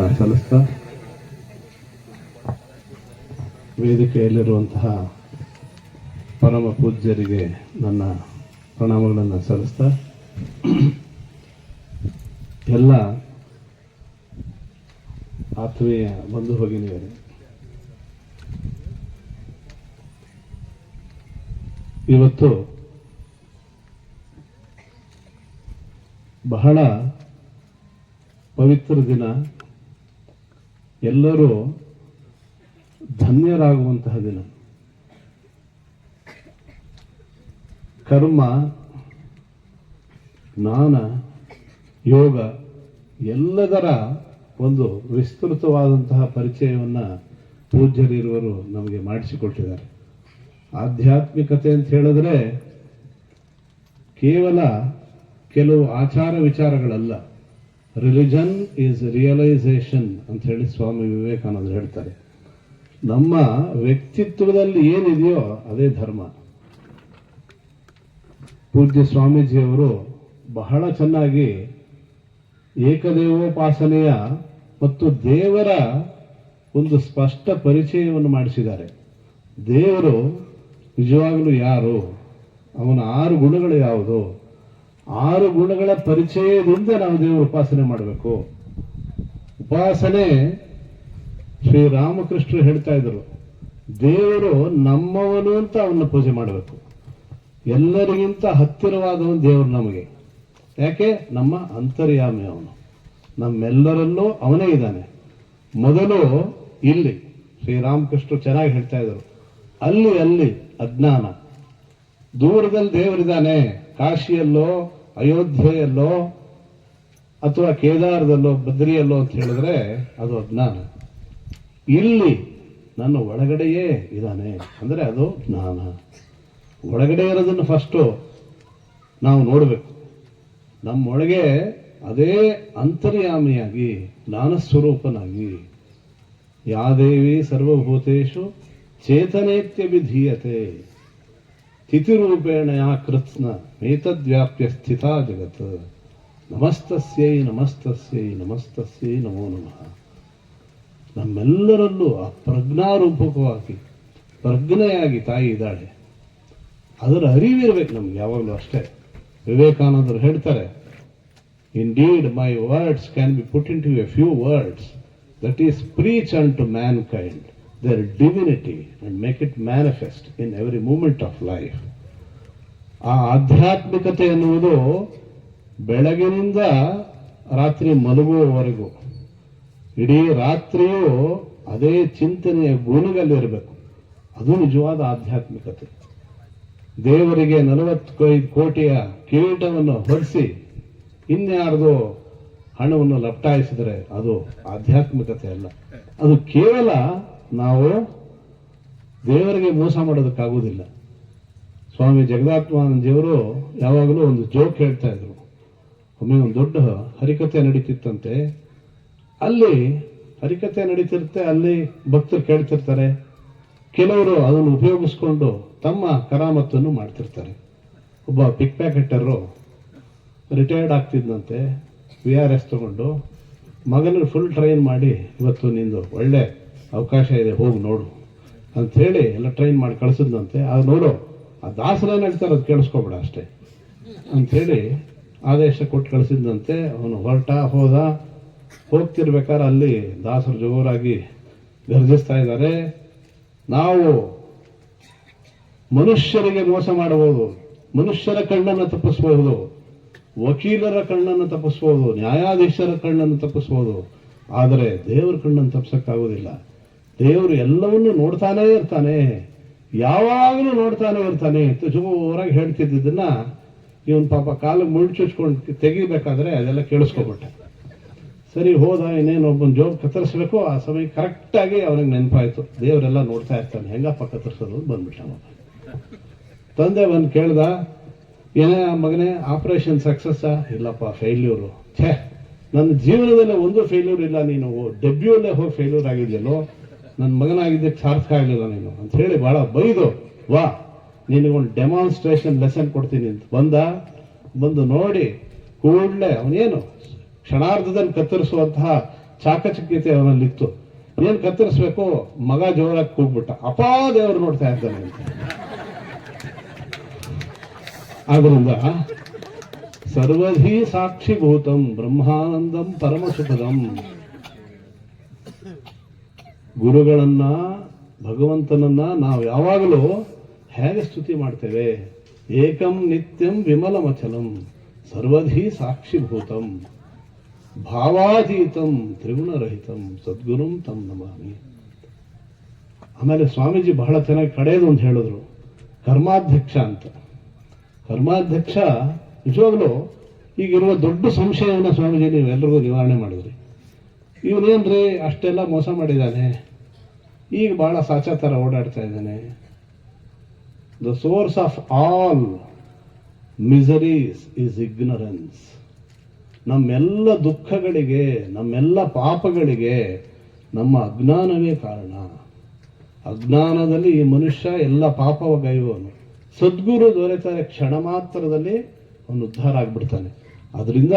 ಪ್ರಣಾಮಗಳನ್ನು ಸಲ್ಲಿಸ್ತಾ ವೇದಿಕೆಯಲ್ಲಿರುವಂತಹ ಪರಮ ಪೂಜ್ಯರಿಗೆ ನನ್ನ ಪ್ರಣಾಮಗಳನ್ನು ಸಲ್ಲಿಸ್ತಾ ಎಲ್ಲ ಆತ್ಮೀಯ ಬಂಧು ಭಗಿನಿಯರು ಇವತ್ತು ಬಹಳ ಪವಿತ್ರ ದಿನ. ಎಲ್ಲರೂ ಧನ್ಯರಾಗುವಂತಹ ದಿನ. ಕರ್ಮ, ಜ್ಞಾನ, ಯೋಗ ಎಲ್ಲದರ ಒಂದು ವಿಸ್ತೃತವಾದಂತಹ ಪರಿಚಯವನ್ನು ಪೂಜ್ಯರಿರುವರು ನಮಗೆ ಮಾಡಿಸಿಕೊಟ್ಟಿದ್ದಾರೆ. ಆಧ್ಯಾತ್ಮಿಕತೆ ಅಂತ ಹೇಳಿದ್ರೆ ಕೇವಲ ಕೆಲವು ಆಚಾರ ವಿಚಾರಗಳಲ್ಲ. ರಿಲಿಜನ್ ಈಸ್ ರಿಯಲೈಸೇಷನ್ ಅಂತ ಹೇಳಿ ಸ್ವಾಮಿ ವಿವೇಕಾನಂದರು ಹೇಳ್ತಾರೆ. ನಮ್ಮ ವ್ಯಕ್ತಿತ್ವದಲ್ಲಿ ಏನಿದೆಯೋ ಅದೇ ಧರ್ಮ. ಪೂಜ್ಯ ಸ್ವಾಮೀಜಿಯವರು ಬಹಳ ಚೆನ್ನಾಗಿ ಏಕದೇವೋಪಾಸನೆಯ ಮತ್ತು ದೇವರ ಒಂದು ಸ್ಪಷ್ಟ ಪರಿಚಯವನ್ನು ಮಾಡಿಸಿದ್ದಾರೆ. ದೇವರು ನಿಜವಾಗಲೂ ಯಾರು? ಅವನ ಆರು ಗುಣಗಳು ಯಾವುದು? ಆರು ಗುಣಗಳ ಪರಿಚಯದಿಂದ ನಾವು ದೇವರ ಉಪಾಸನೆ ಮಾಡಬೇಕು. ಉಪಾಸನೆ ಶ್ರೀರಾಮಕೃಷ್ಣರು ಹೇಳ್ತಾ ಇದ್ರು. ದೇವರು ನಮ್ಮವನು ಅಂತ ಅವನ್ನ ಪೂಜೆ ಮಾಡಬೇಕು. ಎಲ್ಲರಿಗಿಂತ ಹತ್ತಿರವಾದವನು ದೇವರು ನಮಗೆ. ಯಾಕೆ? ನಮ್ಮ ಅಂತರ್ಯಾಮಿ ಅವನು. ನಮ್ಮೆಲ್ಲರಲ್ಲೂ ಅವನೇ ಇದ್ದಾನೆ. ಮೊದಲು ಇಲ್ಲಿ ಶ್ರೀರಾಮಕೃಷ್ಣರು ಚೆನ್ನಾಗಿ ಹೇಳ್ತಾ ಇದ್ರು. ಅಲ್ಲಿ ಅಲ್ಲಿ ಅಜ್ಞಾನ. ದೂರದಲ್ಲಿ ದೇವರಿದ್ದಾನೆ. ಕಾಶಿಯಲ್ಲೋ ಅಯೋಧ್ಯೆಯಲ್ಲೋ ಅಥವಾ ಕೇದಾರದಲ್ಲೋ ಬದ್ರಿಯಲ್ಲೋ ಅಂತ ಹೇಳಿದ್ರೆ ಅದು ಅಜ್ಞಾನ. ಇಲ್ಲಿ ನನ್ನ ಒಳಗಡೆಯೇ ಇದ್ದಾನೆ. ಅಂದರೆ ಅದು ಜ್ಞಾನ. ಒಳಗಡೆ ಇರೋದನ್ನು ಫಸ್ಟು ನಾವು ನೋಡಬೇಕು. ನಮ್ಮೊಳಗೆ ಅದೇ ಅಂತರ್ಯಾಮಿಯಾಗಿ ಜ್ಞಾನ ಸ್ವರೂಪನಾಗಿ ಯಾದೇವಿ ಸರ್ವಭೂತೇಶು ಚೇತನೇತ್ಯ ವಿಧೀಯತೆ. ತಿಥಿರೂಪೇಣ ಯಾ ಕೃತ್ನ ಮೇತದ್ವ್ಯಾಪ್ಯ ಸ್ಥಿತ ಜಗತ್ ನಮಸ್ತಸ್ಯೈ ನಮಸ್ತಸ್ಯೈ ನಮಸ್ತಸ್ಯೈ ನಮೋ ನಮಃ ನಮ್ಮೆಲ್ಲರಲ್ಲೂ ಆ ಪ್ರಜ್ಞಾರೂಪಕವಾಗಿ ಪ್ರಜ್ಞೆಯಾಗಿ ತಾಯಿ ಇದ್ದಾಳೆ. ಅದರ ಅರಿವಿರ್ಬೇಕು ನಮ್ಗೆ, ಯಾವಾಗಲೂ ಅಷ್ಟೇ. ವಿವೇಕಾನಂದರು ಹೇಳ್ತಾರೆ indeed my words can be put into a few words that is preach and to mankind their divinity and make it manifest in every moment of life. ಆ ಆಧ್ಯಾತ್ಮಿಕತೆ ಎನ್ನುವುದು ಬೆಳಗಿನಿಂದ ರಾತ್ರಿ ಮಲಗುವವರೆಗೂ, ಇಡೀ ರಾತ್ರಿಯೂ ಅದೇ ಚಿಂತನೆಯ ಗುಣಗಲ್ಲಿರಬೇಕು ಅದು ನಿಜವಾದ ಆಧ್ಯಾತ್ಮಿಕತೆ. ದೇವರಿಗೆ ನಲವತ್ತೈದು ಕೋಟಿಯ ಕಿರೀಟವನ್ನು ಹೊರಿಸಿ ಇನ್ಯಾರ್ದು ಹಣವನ್ನು ಲಪ್ಟಾಯಿಸಿದರೆ ಅದು ಆಧ್ಯಾತ್ಮಿಕತೆ ಅಲ್ಲ. ಅದು ಕೇವಲ ನಾವು ದೇವರಿಗೆ ಮೋಸ ಮಾಡೋದಕ್ಕಾಗೋದಿಲ್ಲ ಸ್ವಾಮಿ ಜಗದಾತ್ಮಾನಂದಿಯವರು ಯಾವಾಗಲೂ ಒಂದು ಜೋಕ್ ಹೇಳ್ತಾ ಇದ್ರು. ಒಮ್ಮೆ ಒಂದು ದೊಡ್ಡ ಹರಿಕತೆ ನಡೀತಿತ್ತಂತೆ. ಅಲ್ಲಿ ಹರಿಕತೆ ನಡೀತಿರುತ್ತೆ, ಅಲ್ಲಿ ಭಕ್ತರು ಕೇಳ್ತಿರ್ತಾರೆ. ಕೆಲವರು ಅದನ್ನು ಉಪಯೋಗಿಸ್ಕೊಂಡು ತಮ್ಮ ಕರಾಮತ್ತನ್ನು ಮಾಡ್ತಿರ್ತಾರೆ. ಒಬ್ಬ ಪಿಕ್ ಪ್ಯಾಕೆಟರು ರಿಟೈರ್ಡ್ ಆಗ್ತಿದ್ದಂತೆ ವಿ ಆರ್ ಎಸ್ ತಗೊಂಡು ಮಗನ ಫುಲ್ ಟ್ರೈನ್ ಮಾಡಿ ಇವತ್ತು ನಿಂದು ಒಳ್ಳೆ ಅವಕಾಶ ಇದೆ, ಹೋಗಿ, ನೋಡು. ಅಂತ ಹೇಳಿ ಎಲ್ಲ ಟ್ರೈನ್ ಮಾಡಿ ಕಳಿಸಿದಂತೆ ಅದು ನೋಡು, ಆ ದಾಸರೇನು ಹೇಳ್ತಾರೆ ಅದು ಕೇಳಿಸ್ಕೊಬೇಡ ಅಷ್ಟೇ. ಅಂಥೇಳಿ ಆದೇಶ ಕೊಟ್ಟು ಕಳಿಸಿದ್ದಂತೆ ಅವನು ಹೊರಟ, ಹೋದ. ಹೋಗ್ತಿರ್ಬೇಕಾದ್ರೆ ಅಲ್ಲಿ ದಾಸರು ಜೋರಾಗಿ ಗರ್ಜಿಸ್ತಾ ಇದ್ದಾರೆ. ನಾವು ಮನುಷ್ಯರಿಗೆ ಮೋಸ ಮಾಡಬಹುದು, ಮನುಷ್ಯರ ಕಣ್ಣನ್ನು ತಪ್ಪಿಸಬಹುದು, ವಕೀಲರ ಕಣ್ಣನ್ನು ತಪ್ಪಿಸ್ಬೋದು ನ್ಯಾಯಾಧೀಶರ ಕಣ್ಣನ್ನು ತಪ್ಪಿಸ್ಬೋದು ಆದರೆ ದೇವರ ಕಣ್ಣನ್ನು ತಪ್ಪಿಸಕ್ಕಾಗೋದಿಲ್ಲ ದೇವರು ಎಲ್ಲವನ್ನೂ ನೋಡ್ತಾನೇ ಇರ್ತಾನೆ. ಯಾವಾಗಲೂ ನೋಡ್ತಾನೇ ಇರ್ತಾನೆ ಅಂತ ಜೋರಾಗಿ ಹೇಳ್ತಿದ್ದನ್ನ ಇವನ್ ಪಾಪ ಕಾಲು ಮುಳ್ಚುಚ್ಕೊಂಡು ತೆಗಿಬೇಕಾದ್ರೆ ಅದೆಲ್ಲ ಕೇಳಿಸ್ಕೊಬಿಟ್ಟೆ. ಸರಿ, ಹೋದ, ಇನ್ನೇನು ಒಬ್ಬನ ಜೋಬ್ ಕತ್ತರಿಸ್ಬೇಕು, ಆ ಸಮಯ ಕರೆಕ್ಟಾಗಿ ಅವನಿಗೆ ನೆನಪಾಯ್ತು. ದೇವರೆಲ್ಲ ನೋಡ್ತಾ ಇರ್ತಾನೆ. ಹೆಂಗಪ್ಪ ಕತ್ತರಿಸೋದು ಬಂದ್ಬಿಟ್ಟ ತಂದೆ ಬಂದು ಕೇಳ್ದ, ಏನೇ ಮಗನೇ ಆಪರೇಷನ್ ಸಕ್ಸಸ್ಸಾ ಇಲ್ಲಪ್ಪ ಫೇಲ್ಯೂರು ಛೇ, ನನ್ನ ಜೀವನದಲ್ಲೇ ಒಂದು ಫೇಲ್ಯೂರ್ ಇಲ್ಲ. ನೀನು ಡೆಬ್ಯೂಲ್ಲೇ ಹೋಗಿ ಫೇಲ್ಯೂರ್ ಆಗಿದೆಯಲ್ಲೋ? ನನ್ನ ಮಗನಾಗಿದ್ದಕ್ಕೆ ಸಾರ್ಥಕ ಆಗಲಿಲ್ಲ ನೀನು ಅಂತ ಹೇಳಿ ಬಹಳ ಬೈದು, ವಾ, ನಿನಗೊಂದು ಡೆಮಾನ್ಸ್ಟ್ರೇಷನ್ ಲೆಸನ್ ಕೊಡ್ತೀನಿ ಅಂತ ಬಂದ. ಬಂದು ನೋಡಿ, ಕೂಡಲೇ ಅವನೇನು, ಕ್ಷಣಾರ್ಧದಲ್ಲಿ ಕತ್ತರಿಸುವಂತಹ ಚಾಕಚಕ್ಯತೆ ಅವನಲ್ಲಿತ್ತು. ಏನು ಕತ್ತರಿಸ್ಬೇಕು? ಮಗ ಜೋರಾಗಿ ಕೂಗ್ಬಿಟ್ಟ. ಅಪಾ ದೇವರು ನೋಡ್ತಾ ಇದ್ದಾನೆ ಅಂತ. ಆದ್ರಿಂದ ಸರ್ವಧಿ ಸಾಕ್ಷಿಭೂತಂ ಬ್ರಹ್ಮಾನಂದಂ ಪರಮಸುಖದಂ ಗುರುಗಳನ್ನ, ಭಗವಂತನನ್ನ ನಾವು ಯಾವಾಗಲೂ ಹೇಗೆ ಸ್ತುತಿ ಮಾಡ್ತೇವೆ? ಏಕಂ ನಿತ್ಯಂ ವಿಮಲಮಚಲಂ ಸರ್ವಧಿ ಸಾಕ್ಷಿಭೂತಂ, ಭಾವಾತೀತಂ ತ್ರಿಗುಣರಹಿತಂ, ಸದ್ಗುರುಂ ತಂ ನಮಾಮಿ. ಆಮೇಲೆ ಸ್ವಾಮೀಜಿ ಬಹಳ ಚೆನ್ನಾಗಿ ಕಡೆಯದು ಅಂತ ಹೇಳಿದ್ರು, ಕರ್ಮಾಧ್ಯಕ್ಷ ಅಂತ. ಕರ್ಮಾಧ್ಯಕ್ಷ, ನಿಜವಾಗ್ಲೂ ಈಗಿರುವ ದೊಡ್ಡ ಸಂಶಯವನ್ನು ಸ್ವಾಮೀಜಿ ನೀವು ಎಲ್ರಿಗೂ ನಿವಾರಣೆ ಮಾಡಿದ್ರಿ. ಇವನೇನ್ರಿ ಅಷ್ಟೆಲ್ಲ ಮೋಸ ಮಾಡಿದ್ದಾನೆ? ಈಗ ಬಹಳ ಸಾಚಾ ಥರ ಓಡಾಡ್ತಾ ಇದ್ದಾನೆ. The source of all miseries is ignorance ನಮ್ಮೆಲ್ಲ ದುಃಖಗಳಿಗೆ, ನಮ್ಮೆಲ್ಲ ಪಾಪಗಳಿಗೆ ನಮ್ಮ ಅಜ್ಞಾನವೇ ಕಾರಣ. ಅಜ್ಞಾನದಲ್ಲಿ ಈ ಮನುಷ್ಯ ಎಲ್ಲ ಪಾಪವಗೈವನು. ಸದ್ಗುರು ದೊರೆತರೆ ಕ್ಷಣ ಮಾತ್ರದಲ್ಲಿ ಅವನು ಉದ್ಧಾರ ಆಗ್ಬಿಡ್ತಾನೆ. ಅದರಿಂದ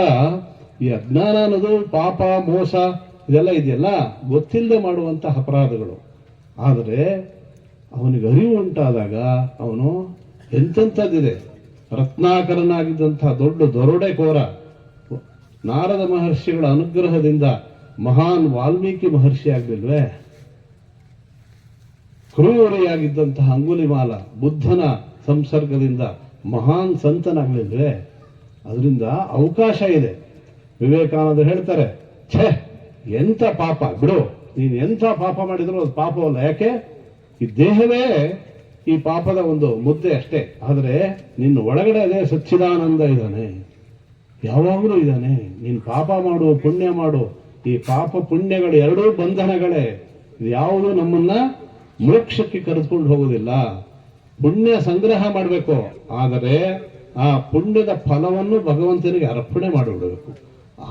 ಈ ಅಜ್ಞಾನ ಅನ್ನೋದು ಪಾಪ, ಮೋಸ ಇದೆಲ್ಲ ಇದೆಯಲ್ಲ? ಗೊತ್ತಿಲ್ಲದೆ ಮಾಡುವಂತಹ ಅಪರಾಧಗಳು. ಆದರೆ ಅವನಿಗೆ ಅರಿವು ಉಂಟಾದಾಗ ಅವನು ಎಂತೆಂಥದ್ದಿದೆ? ರತ್ನಾಕರನಾಗಿದ್ದಂತಹ ದೊಡ್ಡ ದರೋಡೆಕೋರ. ನಾರದ ಮಹರ್ಷಿಗಳ ಅನುಗ್ರಹದಿಂದ ಮಹಾನ್ ವಾಲ್ಮೀಕಿ ಮಹರ್ಷಿ ಆಗಲಿಲ್ವೇ? ಕ್ರೂರಿಯಾಗಿದ್ದಂತಹ ಅಂಗುಲಿಮಾಲ ಬುದ್ಧನ ಸಂಸರ್ಗದಿಂದ ಮಹಾನ್ ಸಂತನಾಗಲಿಲ್ವೇ? ಅದರಿಂದ ಅವಕಾಶ ಇದೆ. ವಿವೇಕಾನಂದ ಹೇಳ್ತಾರೆ, ಛೇ ಎಂತ ಪಾಪ, ಬಿಡು. ನೀನು ಎಂಥ ಪಾಪ ಮಾಡಿದ್ರು ಅದು ಪಾಪವಲ್ಲ ಯಾಕೆ? ಈ ದೇಹವೇ ಈ ಪಾಪದ ಒಂದು ಮುದ್ದೆ ಅಷ್ಟೇ. ಆದರೆ ನಿನ್ನ ಒಳಗಡೆ ಅದೇ ಸಚ್ಚಿದಾನಂದ ಇದ್ದಾನೆ. ಯಾವಾಗಲೂ ಇದ್ದಾನೆ. ನೀನು ಪಾಪ ಮಾಡು, ಪುಣ್ಯ ಮಾಡು. ಈ ಪಾಪ ಪುಣ್ಯಗಳು ಎರಡೂ ಬಂಧನಗಳೇ. ಯಾವುದು ನಮ್ಮನ್ನ ಮೋಕ್ಷಕ್ಕೆ ಕರೆದುಕೊಂಡು ಹೋಗುವುದಿಲ್ಲ. ಪುಣ್ಯ ಸಂಗ್ರಹ ಮಾಡಬೇಕು. ಆದರೆ ಆ ಪುಣ್ಯದ ಫಲವನ್ನು ಭಗವಂತನಿಗೆ ಅರ್ಪಣೆ ಮಾಡಿಬಿಡಬೇಕು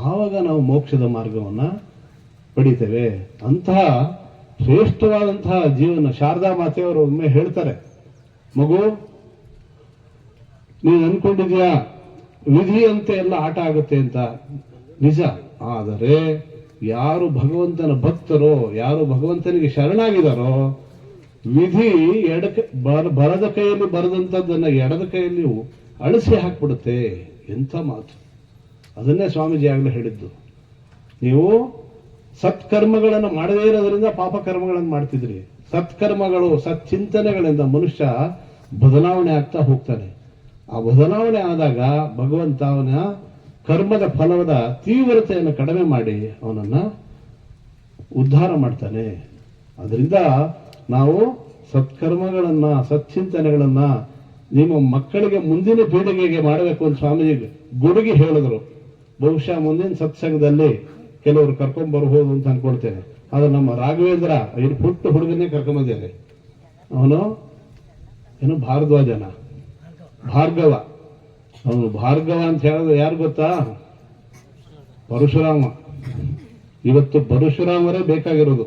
ಆವಾಗ ನಾವು ಮೋಕ್ಷದ ಮಾರ್ಗವನ್ನ ಪಡಿತೇವೆ. ಅಂತಹ ಶ್ರೇಷ್ಠವಾದಂತಹ ಜೀವನ ಶಾರದಾ ಮಾತೆಯವರು ಒಮ್ಮೆ ಹೇಳ್ತಾರೆ, ಮಗು, ನೀನು ಅನ್ಕೊಂಡಿದ್ಯಾ? ವಿಧಿಯಂತೆ ಎಲ್ಲ ಆಟ ಆಗುತ್ತೆ ಅಂತ. ನಿಜ. ಆದರೆ ಯಾರು ಭಗವಂತನ ಭಕ್ತರೋ, ಯಾರು ಭಗವಂತನಿಗೆ ಶರಣಾಗಿದಾರೋ, ವಿಧಿ ಎಡಕ, ಬರ, ಬರದ ಕೈಯಲ್ಲಿ ಬರದಂಥದ್ದನ್ನ ಎಡದ ಕೈಯಲ್ಲಿ ಅಳಿಸಿ ಹಾಕ್ಬಿಡುತ್ತೆ ಎಂಥ ಮಾತು. ಅದನ್ನೇ ಸ್ವಾಮೀಜಿ ಆಗಲೇ ಹೇಳಿದ್ದು. ನೀವು ಸತ್ಕರ್ಮಗಳನ್ನು ಮಾಡದೇ ಇರೋದ್ರಿಂದ ಪಾಪ ಕರ್ಮಗಳನ್ನು ಮಾಡ್ತಿದ್ರಿ. ಸತ್ಕರ್ಮಗಳು ಸತ್ಚಿಂತನೆಗಳಿಂದ ಮನುಷ್ಯ ಬದಲಾವಣೆ ಆಗ್ತಾ ಹೋಗ್ತಾನೆ. ಆ ಬದಲಾವಣೆ ಆದಾಗ ಭಗವಂತ ಅವನ ಕರ್ಮದ ಫಲವದ ತೀವ್ರತೆಯನ್ನು ಕಡಿಮೆ ಮಾಡಿ ಅವನನ್ನ ಉದ್ಧಾರ ಮಾಡ್ತಾನೆ. ಅದರಿಂದ ನಾವು ಸತ್ಕರ್ಮಗಳನ್ನ ಸತ್ಚಿಂತನೆಗಳನ್ನು ನಿಮ್ಮ ಮಕ್ಕಳಿಗೆ ಮುಂದಿನ ಪೀಳಿಗೆಗೆ ಮಾಡಬೇಕು ಅಂತ ಸ್ವಾಮೀಜಿ ಗುಡುಗಿ ಹೇಳಿದ್ರು. ಬಹುಶಃ ಮುಂದಿನ ಸತ್ಸಂಗದಲ್ಲಿ ಕೆಲವರು ಕರ್ಕೊಂಡ್ ಬರ್ಬೋದು ಅಂತ ಅನ್ಕೊಳ್ತೇನೆ. ಆದ್ರೆ ನಮ್ಮ ರಾಘವೇಂದ್ರ ಏನು ಪುಟ್ಟ ಹುಡುಗನೇ ಕರ್ಕೊಂಬಂದಿದ್ದಾರೆ ಅವನು ಏನು ಭಾರದ್ವಾಜನ ಭಾರ್ಗವ. ಅವನು ಭಾರ್ಗವ ಅಂತ ಹೇಳೋದು ಯಾರು ಗೊತ್ತಾ? ಪರಶುರಾಮ. ಇವತ್ತು ಪರಶುರಾಮರೇ ಬೇಕಾಗಿರೋದು.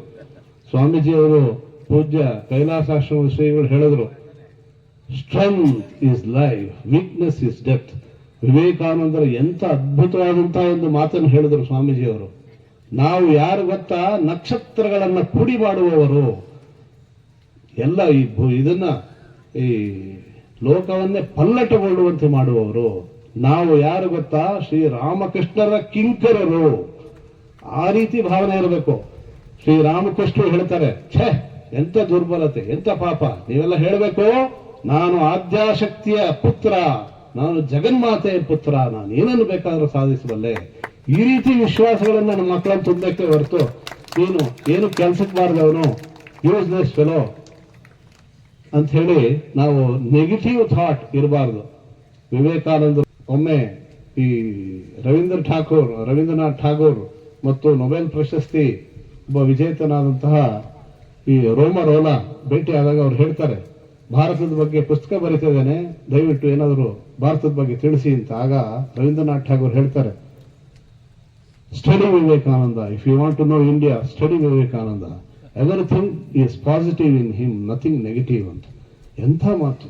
ಸ್ವಾಮೀಜಿ ಅವರು ಪೂಜ್ಯ ಕೈಲಾಸಾಶ್ರಮ ಶ್ರೀಗಳು ಹೇಳಿದ್ರು strength is life weakness is death ವಿವೇಕಾನಂದರ ಎಂತ ಅದ್ಭುತವಾದಂತಹ ಒಂದು ಮಾತನ್ನು ಹೇಳಿದ್ರು ಸ್ವಾಮೀಜಿಯವರು. ನಾವು ಯಾರು ಗೊತ್ತಾ? ನಕ್ಷತ್ರಗಳನ್ನು ಪುಡಿ ಮಾಡುವವರು ಎಲ್ಲ ಈ ಇದನ್ನ ಈ ಲೋಕವನ್ನೇ ಪಲ್ಲಟಗೊಳ್ಳುವಂತೆ ಮಾಡುವವರು. ನಾವು ಯಾರು ಗೊತ್ತಾ? ಶ್ರೀರಾಮಕೃಷ್ಣರ ಕಿಂಕರರು. ಆ ರೀತಿ ಭಾವನೆ ಇರಬೇಕು. ಶ್ರೀರಾಮಕೃಷ್ಣರು ಹೇಳ್ತಾರೆ, ಛೇ, ಎಂತ ದುರ್ಬಲತೆ, ಎಂತ ಪಾಪ, ನೀವೆಲ್ಲ ಹೇಳಬೇಕು, ನಾನು ಆದ್ಯಾಶಕ್ತಿಯ ಪುತ್ರ, ನಾನು ಜಗನ್ಮಾತೆಯ ಪುತ್ರ ನಾನು ಏನನ್ನು ಬೇಕಾದರೂ ಸಾಧಿಸಬಲ್ಲೆ. ಈ ರೀತಿ ವಿಶ್ವಾಸಗಳನ್ನ ನಮ್ಮ ಮಕ್ಕಳನ್ನು ತುಂಬಕ್ಕೆ ಹೊರತು ನೀನು ಏನು ಕೆಲ್ಸಕ್ಕೆ ಬಾರದವನು ಯೂಸ್ಲೆಸ್ ಫೆಲೋ ಅಂತ ಹೇಳಿ ನಾವು ನೆಗೆಟಿವ್ ಥಾಟ್ ಇರಬಾರ್ದು. ವಿವೇಕಾನಂದ ಒಮ್ಮೆ ಈ ರವೀಂದ್ರ ಠಾಕೂರ್, ರವೀಂದ್ರನಾಥ್ ಠಾಗೂರ್ ಮತ್ತು ನೊಬೆಲ್ ಪ್ರಶಸ್ತಿ ಒಬ್ಬ ವಿಜೇತನಾದಂತಹ ಈ ರೋಮ ರೋಲಾ ಆದಾಗ ಅವ್ರು ಹೇಳ್ತಾರೆ, ಭಾರತದ ಬಗ್ಗೆ ಪುಸ್ತಕ ಬರೀತಿದ್ದೇನೆ, ದಯವಿಟ್ಟು ಏನಾದರೂ ಭಾರತದ ಬಗ್ಗೆ ತಿಳಿಸಿ ಅಂತ. ಆಗ ರವೀಂದ್ರನಾಥ್ ಠಾಗೂರ್ ಹೇಳ್ತಾರೆ study Vivekananda if you want to know India study Vivekananda everything is positive in him nothing negative ಅಂತ. ಎಂಥ ಮಾತು?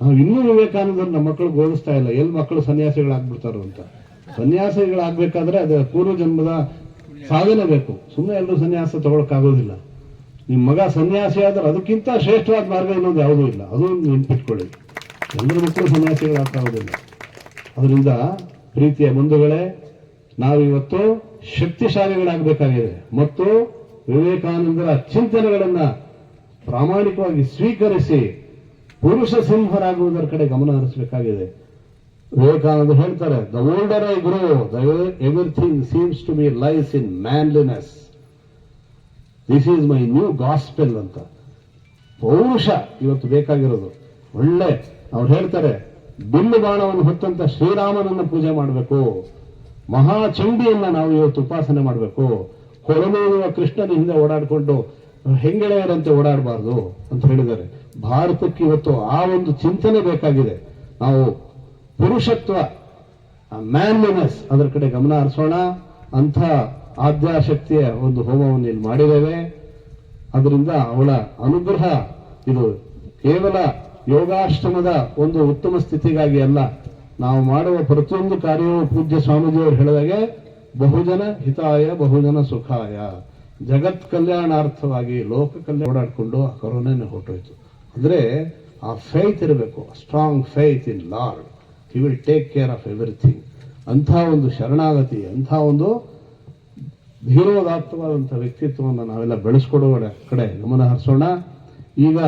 ನಾವು ಇನ್ನೂ ವಿವೇಕಾನಂದನ ನಮ್ಮ ಬೋಧಿಸ್ತಾ ಇಲ್ಲ. ಎಲ್ಲಿ ಮಕ್ಕಳು ಸನ್ಯಾಸಿಗಳಾಗ್ಬಿಡ್ತಾರೋ ಅಂತ. ಸನ್ಯಾಸಿಗಳಾಗ್ಬೇಕಾದ್ರೆ ಅದು ಪೂರ್ವ ಜನ್ಮದ ಸಾಧನೆ ಬೇಕು. ಸುಮ್ಮನೆ ಎಲ್ಲರೂ ಸನ್ಯಾಸ ತಗೊಳಕ್ಕಾಗೋದಿಲ್ಲ. ನಿಮ್ಮ ಮಗ ಸನ್ಯಾಸಿ ಆದ್ರೆ ಅದಕ್ಕಿಂತ ಶ್ರೇಷ್ಠವಾದ ಮಾರ್ಗ ಇನ್ನೊಂದು ಯಾವುದೂ ಇಲ್ಲ. ಅದು ನೆನ್ಪಿಟ್ಕೊಳ್ಳಿ. ಎಲ್ಲರ ಮಕ್ಕಳು ಸನ್ಯಾಸಿಗಳಾಗೋದಿಲ್ಲ ಅದರಿಂದ ಪ್ರೀತಿಯ ಬಂಧುಗಳೇ ನಾವಿವತ್ತು ಶಕ್ತಿಶಾಲಿಗಳಾಗಬೇಕಾಗಿದೆ. ಮತ್ತು ವಿವೇಕಾನಂದರ ಚಿಂತನೆಗಳನ್ನ ಪ್ರಾಮಾಣಿಕವಾಗಿ ಸ್ವೀಕರಿಸಿ ಪುರುಷ ಸಿಂಹರಾಗುವುದರ ಕಡೆ ಗಮನ ಹರಿಸಬೇಕಾಗಿದೆ. ವಿವೇಕಾನಂದ ಹೇಳ್ತಾರೆ the older I grow the everything seems to be lies in manliness this is my new gospel ಅಂತ. ಪೌರುಷ ಇವತ್ತು ಬೇಕಾಗಿರೋದು. ಒಳ್ಳೆ, ಅವ್ರು ಹೇಳ್ತಾರೆ, ಬಿಲ್ಲು ಬಾಣವನ್ನು ಹೊತ್ತಂತ ಶ್ರೀರಾಮನನ್ನು ಪೂಜೆ ಮಾಡಬೇಕು. ಮಹಾಚಂಡಿಯನ್ನ ನಾವು ಇವತ್ತು ಉಪಾಸನೆ ಮಾಡಬೇಕು. ಹೊರನೂರುವ ಕೃಷ್ಣನ ಹಿಂದೆ ಓಡಾಡಿಕೊಂಡು, ಹೆಂಗಳೆಯರಂತೆ ಓಡಾಡಬಾರ್ದು ಅಂತ ಹೇಳಿದ್ದಾರೆ. ಭಾರತಕ್ಕೆ ಇವತ್ತು ಆ ಒಂದು ಚಿಂತನೆ ಬೇಕಾಗಿದೆ. ನಾವು ಪುರುಷತ್ವ ಮ್ಯಾನ್ಲಿನೆಸ್ ಅದರ ಕಡೆ ಗಮನ ಹರಿಸೋಣ. ಅಂಥ ಆದ್ಯಾಶಕ್ತಿಯ ಒಂದು ಹೋಮವನ್ನು ಇಲ್ಲಿ ಮಾಡಿದ್ದೇವೆ. ಅದರಿಂದ ಅವಳ ಅನುಗ್ರಹ, ಇದು ಕೇವಲ ಯೋಗಾಶ್ರಮದ ಒಂದು ಉತ್ತಮ ಸ್ಥಿತಿಗಾಗಿ ಅಲ್ಲ ನಾವು ಮಾಡುವ ಪ್ರತಿಯೊಂದು ಕಾರ್ಯವೂ ಪೂಜ್ಯ ಸ್ವಾಮೀಜಿಯವರು ಹೇಳಿದಾಗೆ, ಬಹುಜನ ಹಿತಾಯ, ಬಹುಜನ ಸುಖಾಯ. ಜಗತ್ ಕಲ್ಯಾಣಾರ್ಥವಾಗಿ ಲೋಕ ಕಲ್ಯಾಣ ಓಡಾಡಿಕೊಂಡು ಆ ಕೊರೋನಾನೇ ಹೊರಟೋಯ್ತು. ಅಂದ್ರೆ ಆ ಫೈತ್ ಇರಬೇಕು strong faith in Lord he will take care of everything ಅಂಥ ಒಂದು ಶರಣಾಗತಿ, ಅಂಥ ಒಂದು ಧೀರೋದಾತ್ತವಾದಂಥ ವ್ಯಕ್ತಿತ್ವವನ್ನು ನಾವೆಲ್ಲ ಬೆಳೆಸ್ಕೊಡುವ ಕಡೆ ಗಮನ ಹರಿಸೋಣ. ಈಗ